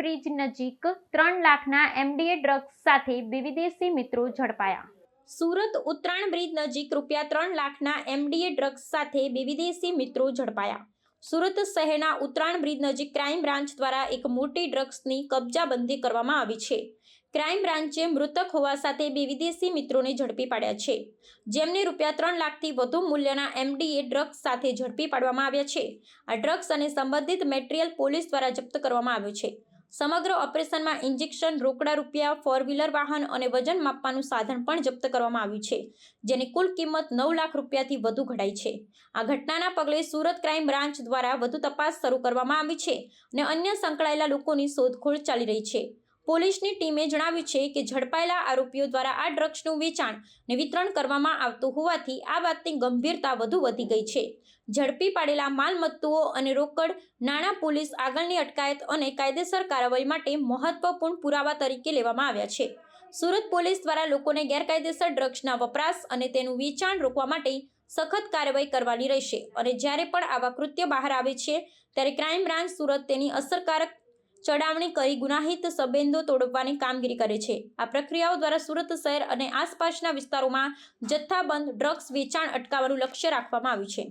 Bridge નજીક ત્રણ લાખના એમડીએ ડ્રગ્સ સાથે બે મિત્રો ઝડપાયા. સુરત ઉત્તરાયણ બ્રિજ નજીક રૂપિયા ત્રણ લાખના એમડીએ ડ્રગ્સ સાથે બે મિત્રો ઝડપાયા. સુરત શહેરના ઉત્તરાયણ બ્રિજ નજીક ક્રાઇમ બ્રાન્ચ દ્વારા એક મોટી ડ્રગ્સની કબજાબંધી કરવામાં આવી છે. ક્રાઇમ બ્રાન્ચે મૃતક હોવા સાથે બે વિદેશી મિત્રોને ઝડપી પાડ્યા છે. જેમને રૂપિયા ત્રણ લાખથી વધુ મૂલ્યના એમડીએ ડ્રગ્સ સાથે ઝડપી પાડવામાં આવ્યા છે. આ ડ્રગ્સ અને સંબંધિત મેટેરિયલ પોલીસ દ્વારા જપ્ત કરવામાં આવ્યો છે. સમગ્ર ઓપરેશનમાં ઇન્જેક્શન, રોકડા રૂપિયા ફોર વ્હીલર વાહન અને વજન માપવાનું સાધન પણ જપ્ત કરવામાં આવ્યું છે, જેની કુલ કિંમત નવ લાખ રૂપિયાથી વધુ ઘડાઈ છે. આ ઘટનાના પગલે સુરત ક્રાઇમ બ્રાન્ચ દ્વારા વધુ તપાસ શરૂ કરવામાં આવી છે અને અન્ય સંકળાયેલા લોકોની શોધખોળ ચાલી રહી છે. પોલીસની ટીમે જણાવ્યું છે કે ઝડપાયેલા આરોપીઓ દ્વારા આ ડ્રગ્સનું વેચાણ ને વિતરણ કરવામાં આવતું હોવાથી આ વાતની ગંભીરતા વધુ વધી ગઈ છે. ઝડપી પાડેલા માલમત્તુઓ અને રોકડ, નાણાં પોલીસ આગળની અટકાયત અને કાયદેસર કાર્યવાહી માટે મહત્વપૂર્ણ પુરાવા તરીકે લેવામાં આવ્યા છે. સુરત પોલીસ દ્વારા લોકોને ગેરકાયદેસર ડ્રગ્સના વપરાશ અને તેનું વેચાણ રોકવા માટે સખત કાર્યવાહી કરવાની રહેશે અને જ્યારે પણ આવા કૃત્ય બહાર આવે છે, ત્યારે ક્રાઇમ બ્રાન્ચ સુરત તેની અસરકારક ચડાવણી કરી ગુનાહિત સંબંધો તોડવાની કામગીરી કરે છે. આ પ્રક્રિયાઓ દ્વારા સુરત શહેર અને આસપાસના વિસ્તારોમાં જથ્થાબંધ ડ્રગ્સ વેચાણ અટકાવવાનું લક્ષ્ય રાખવામાં આવ્યું છે.